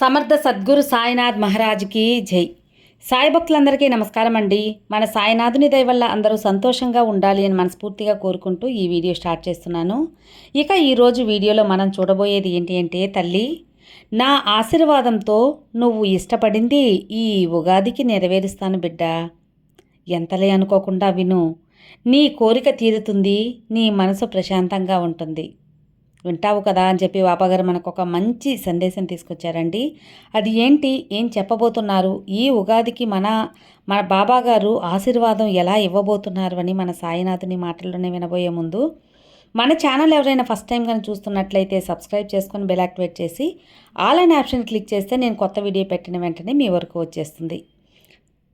సమర్థ సద్గురు సాయినాథ్ మహారాజ్కి జై. సాయి భక్తులందరికీ నమస్కారం అండి. మన సాయినాథుని దయ వల్ల అందరూ సంతోషంగా ఉండాలి అని మనస్ఫూర్తిగా కోరుకుంటూ ఈ వీడియో స్టార్ట్ చేస్తున్నాను. ఇక ఈరోజు వీడియోలో మనం చూడబోయేది ఏంటి అంటే తల్లి నా ఆశీర్వాదంతో నువ్వు ఇష్టపడింది ఈ ఉగాదికి నెరవేరుస్తాను బిడ్డ. ఎంతలే అనుకోకుండా విను నీ కోరిక తీరుతుంది నీ మనసు ప్రశాంతంగా ఉంటుంది. వింటావు కదా అని చెప్పి బాబాగారు మనకు ఒక మంచి సందేశం తీసుకొచ్చారండి. అది ఏంటి? ఏం చెప్పబోతున్నారు? ఈ ఉగాదికి మన మన బాబాగారు ఆశీర్వాదం ఎలా ఇవ్వబోతున్నారు అని మన సాయినాథుని మాటల్లోనే వినబోయే ముందు మన ఛానల్ ఎవరైనా ఫస్ట్ టైం కానీ చూస్తున్నట్లయితే సబ్స్క్రైబ్ చేసుకొని బెల్ యాక్టివేట్ చేసి ఆల్ అండ్ ఆప్షన్ క్లిక్ చేస్తే నేను కొత్త వీడియో పెట్టిన వెంటనే మీ వరకు వచ్చేస్తుంది.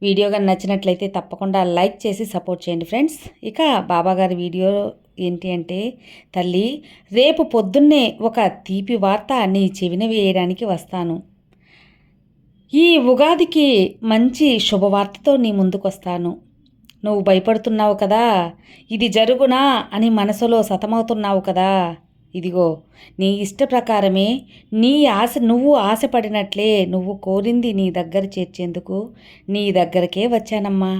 వీడియో కానీ నచ్చినట్లయితే తప్పకుండా లైక్ చేసి సపోర్ట్ చేయండి ఫ్రెండ్స్. ఇక బాబాగారి వీడియో ఏంటి అంటే తల్లి రేపు పొద్దున్నే ఒక తీపి వార్త నీ చెవిన వేయడానికి వస్తాను. ఈ ఉగాదికి మంచి శుభవార్తతో నీ ముందుకొస్తాను. నువ్వు భయపడుతున్నావు కదా ఇది జరుగునా అని మనసులో సతమవుతున్నావు కదా ఇదిగో నీ ఇష్ట ప్రకారమే నీ ఆశ నువ్వు ఆశపడినట్లే నువ్వు కోరింది నీ దగ్గర చేర్చేందుకు నీ దగ్గరకే వచ్చానమ్మా.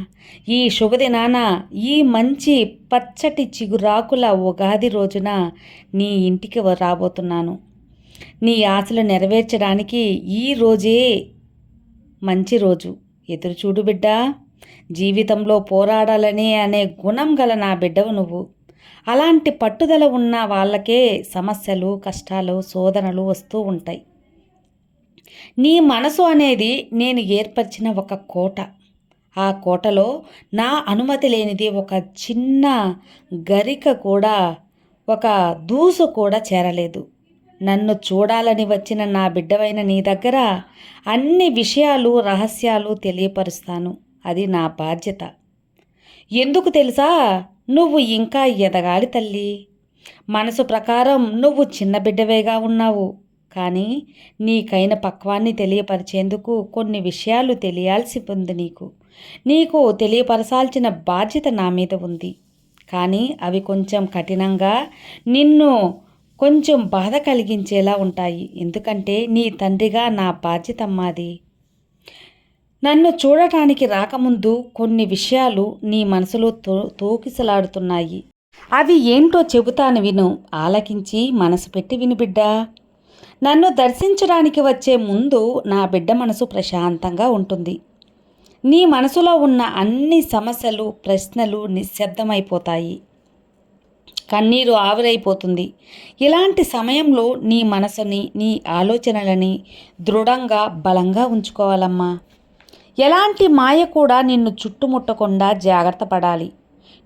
ఈ శుభదినాన ఈ మంచి పచ్చటి చిగురాకుల ఉగాది రోజున నీ ఇంటికి రాబోతున్నాను. నీ ఆశలు నెరవేర్చడానికి ఈ రోజే మంచి రోజు. ఎదురు చూడు బిడ్డ జీవితంలో పోరాడాలని అనే గుణం గల నా బిడ్డవు నువ్వు. అలాంటి పట్టుదల ఉన్న వాళ్ళకే సమస్యలు కష్టాలు శోధనలు వస్తూ ఉంటాయి. నీ మనసు అనేది నేను ఏర్పరిచిన ఒక కోట. ఆ కోటలో నా అనుమతి లేనిది ఒక చిన్న గరిక కూడా ఒక దూసు కూడా చేరలేదు. నన్ను చూడాలని వచ్చిన నా బిడ్డవైన నీ దగ్గర అన్ని విషయాలు రహస్యాలు తెలియపరుస్తాను. అది నా బాధ్యత. ఎందుకు తెలుసా? నువ్వు ఇంకా ఎదగాలి తల్లి. మనసు ప్రకారం నువ్వు చిన్న బిడ్డవేగా ఉన్నావు. కానీ నీకైన పక్వాన్ని తెలియపరిచేందుకు కొన్ని విషయాలు తెలియాల్సి ఉంది నీకు. నీకు తెలియపరచాల్సిన బాధ్యత నా మీద ఉంది. కానీ అవి కొంచెం కఠినంగా నిన్ను కొంచెం బాధ కలిగించేలా ఉంటాయి. ఎందుకంటే నీ తండ్రిగా నా బాధ్యత అమ్మాది. నన్ను చూడటానికి రాకముందు కొన్ని విషయాలు నీ మనసులో తో తోకిసలాడుతున్నాయి. అవి ఏంటో చెబుతాను విను. ఆలకించి మనసు పెట్టి విను బిడ్డ. నన్ను దర్శించడానికి వచ్చే ముందు నా బిడ్డ మనసు ప్రశాంతంగా ఉంటుంది. నీ మనసులో ఉన్న అన్ని సమస్యలు ప్రశ్నలు నిశ్శబ్దమైపోతాయి. కన్నీరు ఆవిరైపోతుంది. ఇలాంటి సమయంలో నీ మనసుని నీ ఆలోచనలని దృఢంగా బలంగా ఉంచుకోవాలమ్మా. ఎలాంటి మాయ కూడా నిన్ను చుట్టుముట్టకుండా జాగ్రత్త పడాలి.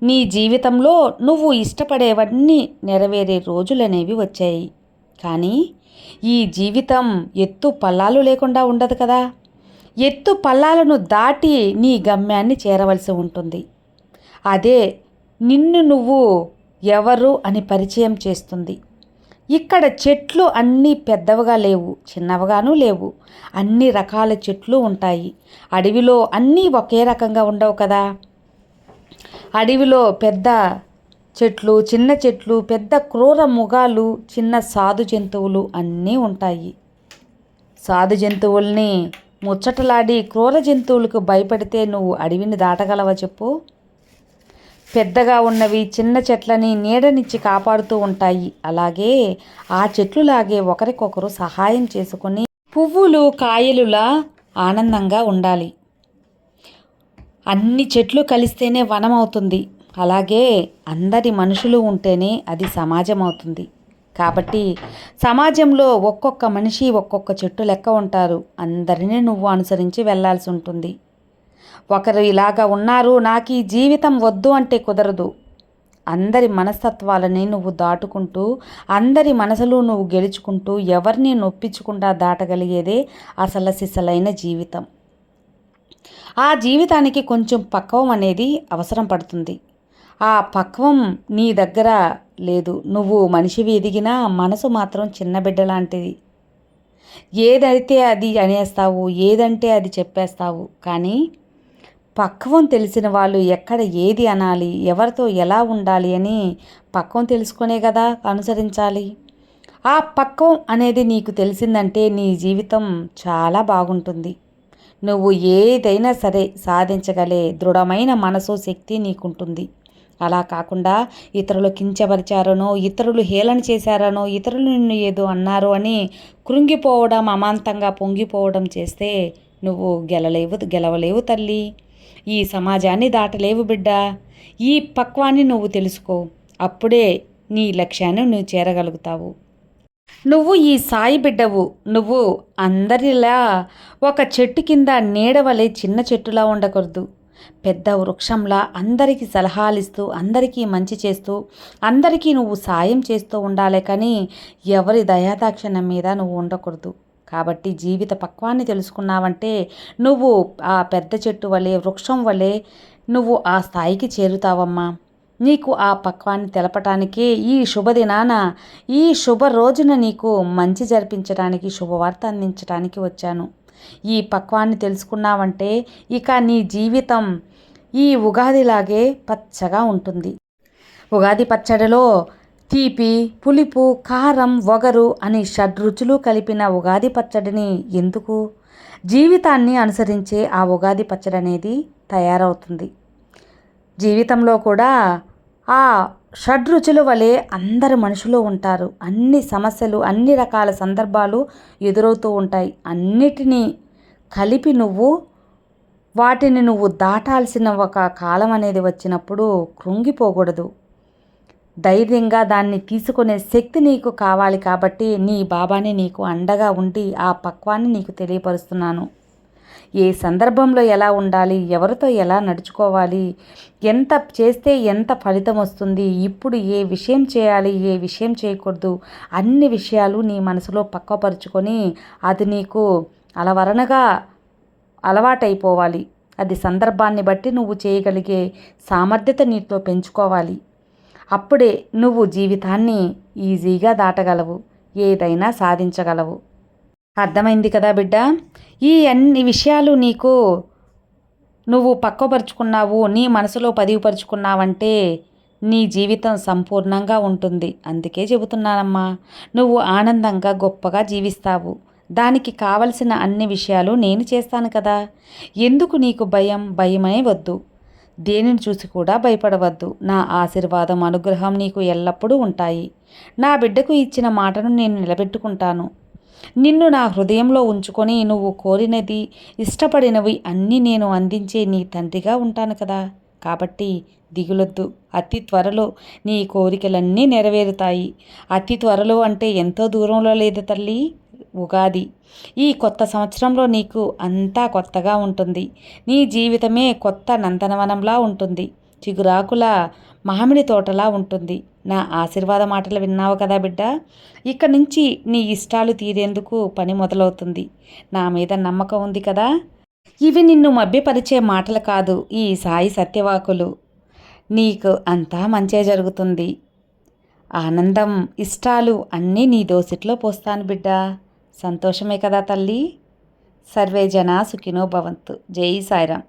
నీ జీవితంలో నువ్వు ఇష్టపడేవన్నీ నెరవేరే రోజులనేవి వచ్చాయి. కానీ ఈ జీవితం ఎత్తు పల్లాలు లేకుండా ఉండదు కదా. ఎత్తు పల్లాలను దాటి నీ గమ్యాన్ని చేరవలసి ఉంటుంది. అదే నిన్ను నువ్వు ఎవరు అని పరిచయం చేస్తుంది. ఇక్కడ చెట్లు అన్నీ పెద్దవిగా లేవు చిన్నవిగాను లేవు. అన్ని రకాల చెట్లు ఉంటాయి. అడవిలో అన్నీ ఒకే రకంగా ఉండవు కదా? అడవిలో పెద్ద చెట్లు చిన్న చెట్లు పెద్ద క్రూర ముగాలు చిన్న సాధు జంతువులు అన్నీ ఉంటాయి. సాధు జంతువుల్ని ముచ్చటలాడి క్రూర జంతువులకు భయపడితే నువ్వు అడవిని దాటగలవా చెప్పు? పెద్దగా ఉన్నవి చిన్న చెట్లని నీడనిచ్చి కాపాడుతూ ఉంటాయి. అలాగే ఆ చెట్లులాగే ఒకరికొకరు సహాయం చేసుకొని పువ్వులు కాయలులా ఆనందంగా ఉండాలి. అన్ని చెట్లు కలిస్తేనే వనం అవుతుంది అలాగే అందరి మనుషులు ఉంటేనే అది సమాజం అవుతుంది కాబట్టి సమాజంలో ఒక్కొక్క మనిషి ఒక్కొక్క చెట్టు లెక్క ఉంటారు. అందరినీ నువ్వు అనుసరించి వెళ్ళాల్సి ఉంటుంది. ఒకరు ఇలాగా ఉన్నారు నాకు ఈ జీవితం వద్దు అంటే కుదరదు. అందరి మనస్తత్వాలని నువ్వు దాటుకుంటూ అందరి మనసులు నువ్వు గెలుచుకుంటూ ఎవరిని నొప్పించకుండా దాటగలిగేదే అసలు సిసలైన జీవితం. ఆ జీవితానికి కొంచెం పక్వం అనేది అవసరం పడుతుంది. ఆ పక్వం నీ దగ్గర లేదు. నువ్వు మనిషివి ఎదిగినా మనసు మాత్రం చిన్న బిడ్డ లాంటిది. ఏదైతే అది అనేస్తావు ఏదంటే అది చెప్పేస్తావు కానీ పక్వం తెలిసిన వాళ్ళు ఎక్కడ ఏది అనాలి ఎవరితో ఎలా ఉండాలి అని పక్వం తెలుసుకునే కదా అనుసరించాలి. ఆ పక్వం అనేది నీకు తెలిసిందంటే నీ జీవితం చాలా బాగుంటుంది. నువ్వు ఏదైనా సరే సాధించగలే దృఢమైన మనసు శక్తి నీకుంటుంది. అలా కాకుండా ఇతరులు కించపరిచారనో ఇతరులు హేళన చేశారనో ఇతరులు నిన్ను ఏదో అన్నారు అని కృంగిపోవడం అమాంతంగా పొంగిపోవడం చేస్తే నువ్వు గెలలేవు గెలవలేవు తల్లి. ఈ సమాజాన్ని దాటలేవు బిడ్డా. ఈ పక్వాన్ని నువ్వు తెలుసుకో. అప్పుడే నీ లక్ష్యాన్ని నువ్వు చేరగలుగుతావు. నువ్వు ఈ సాయి బిడ్డవు. నువ్వు అందరిలా ఒక చెట్టు కింద నీడవలే చిన్న చెట్టులా ఉండకూడదు. పెద్ద వృక్షంలా అందరికీ సలహాలు ఇస్తూ అందరికీ మంచి చేస్తూ అందరికీ నువ్వు సాయం చేస్తూ ఉండాలి కానీ ఎవరి దయాదాక్షిణ్యం మీద నువ్వు ఉండకూడదు. కాబట్టి జీవిత పక్వాన్ని తెలుసుకున్నావంటే నువ్వు ఆ పెద్ద చెట్టు వలె వృక్షం వలె నువ్వు ఆ స్థాయికి చేరుతావమ్మా. నీకు ఆ పక్వాన్ని తెలపటానికే ఈ శుభదినాన ఈ శుభ రోజున నీకు మంచి జరిపించడానికి శుభవార్త అందించడానికి వచ్చాను. ఈ పక్వాన్ని తెలుసుకున్నావంటే ఇక నీ జీవితం ఈ ఉగాదిలాగే పచ్చగా ఉంటుంది. ఉగాది పచ్చడిలో తీపి పులుపు కారం వగరు అని షడ్రుచులు కలిపిన ఉగాది పచ్చడిని ఎందుకు? జీవితాన్ని అనుసరించే ఆ ఉగాది పచ్చడి అనేది తయారవుతుంది. జీవితంలో కూడా ఆ షడ్రుచుల వలె అందరు మనుషులు ఉంటారు. అన్ని సమస్యలు అన్ని రకాల సందర్భాలు ఎదురవుతూ ఉంటాయి. అన్నిటినీ కలిపి నువ్వు వాటిని నువ్వు దాటాల్సిన ఒక కాలం అనేది వచ్చినప్పుడు కృంగిపోకూడదు. ధైర్యంగా దాన్ని తీసుకునే శక్తి నీకు కావాలి కాబట్టి నీ బాబాని నీకు అండగా ఉండి ఆ పక్వాన్ని నీకు తెలియపరుస్తున్నాను. ఏ సందర్భంలో ఎలా ఉండాలి ఎవరితో ఎలా నడుచుకోవాలి ఎంత చేస్తే ఎంత ఫలితం వస్తుంది ఇప్పుడు ఏ విషయం చేయాలి ఏ విషయం చేయకూడదు అన్ని విషయాలు నీ మనసులో పక్కపరుచుకొని అది నీకు అలవరణగా అలవాటైపోవాలి. అది సందర్భాన్ని బట్టి నువ్వు చేయగలిగే సామర్థ్యత నీతో పెంచుకోవాలి. అప్పుడే నువ్వు జీవితాన్ని ఈజీగా దాటగలవు ఏదైనా సాధించగలవు. అర్థమైంది కదా బిడ్డ? ఈ అన్ని విషయాలు నీకు నువ్వు పక్కపరుచుకున్నావు నీ మనసులో పదివిపరుచుకున్నావంటే నీ జీవితం సంపూర్ణంగా ఉంటుంది. అందుకే చెబుతున్నానమ్మా నువ్వు ఆనందంగా గొప్పగా జీవిస్తావు. దానికి కావలసిన అన్ని విషయాలు నేను చేస్తాను కదా. ఎందుకు నీకు భయం? భయమే వద్దు. దేనిని చూసి కూడా భయపడవద్దు. నా ఆశీర్వాదం అనుగ్రహం నీకు ఎల్లప్పుడూ ఉంటాయి. నా బిడ్డకు ఇచ్చిన మాటను నేను నిలబెట్టుకుంటాను. నిన్ను నా హృదయంలో ఉంచుకొని నువ్వు కోరినది ఇష్టపడినవి అన్నీ నేను అందించే నీ తండ్రిగా ఉంటాను కదా. కాబట్టి దిగులొద్దు. అతి త్వరలో నీ కోరికలన్నీ నెరవేరుతాయి. అతి త్వరలో అంటే ఎంతో దూరంలో లేదు తల్లి. ఉగాది. ఈ కొత్త సంవత్సరంలో నీకు అంతా కొత్తగా ఉంటుంది. నీ జీవితమే కొత్త నందనవనంలా ఉంటుంది. చిగురాకుల మామిడి తోటలా ఉంటుంది. నా ఆశీర్వాద మాటలు విన్నావు కదా బిడ్డ? ఇక్కడి నుంచి నీ ఇష్టాలు తీరేందుకు పని మొదలవుతుంది. నా మీద నమ్మకం ఉంది కదా? ఇవి నిన్ను మభ్యపరిచే మాటలు కాదు ఈ సాయి సత్యవాకులు. నీకు అంతా మంచే జరుగుతుంది. ఆనందం ఇష్టాలు అన్నీ నీ దోసిట్లో పోస్తాను బిడ్డ. సంతోషమే కదా తల్లి? సర్వే జనా సుఖినో భవంతు. జై సాయిరామ్.